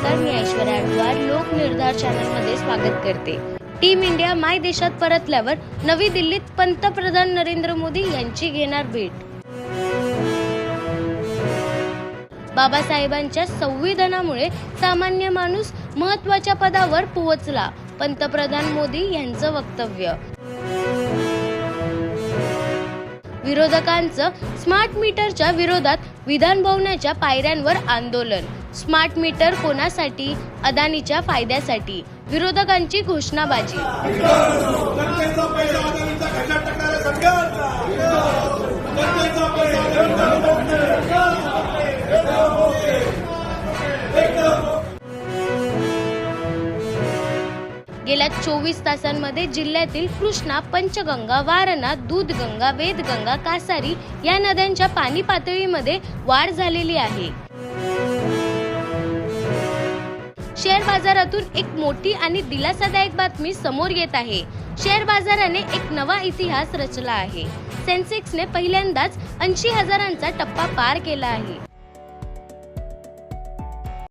नमस्कार मी ऐश्वर्या अडवार लोक निर्धार चॅनलमध्ये स्वागत करते. टीम इंडिया माय देशात परतल्यावर नवी दिल्लीत पंतप्रधान नरेंद्र मोदी यांची घेणार भेट. बाबासाहेबांच्या संविधानामुळे सामान्य माणूस महत्त्वाच्या पदावर पोहोचला पंतप्रधान मोदी यांचं वक्तव्य. विरोधकांचं स्मार्ट मीटरच्या विरोधात विधान भवनाच्या पायऱ्यांवर आंदोलन. स्मार्ट मीटर कोणासाठी अदानीच्या फायद्यासाठी. विरोधकांची घोषणाबाजी. गेल्या चोवीस तासांमध्ये जिल्ह्यातील कृष्णा पंचगंगा वारणा दूधगंगा वेदगंगा कासारी या नद्यांच्या पाणी पातळीमध्ये वाढ झालेली आहे. शेअर बाजारातून एक मोठी आणि दिलासादायक बातमी समोर येत आहे. शेअर बाजाराने एक नवा इतिहास रचला आहे. सेन्सेक्सने पहिल्यांदाच ऐंशी हजारांचा टप्पा पार केला आहे.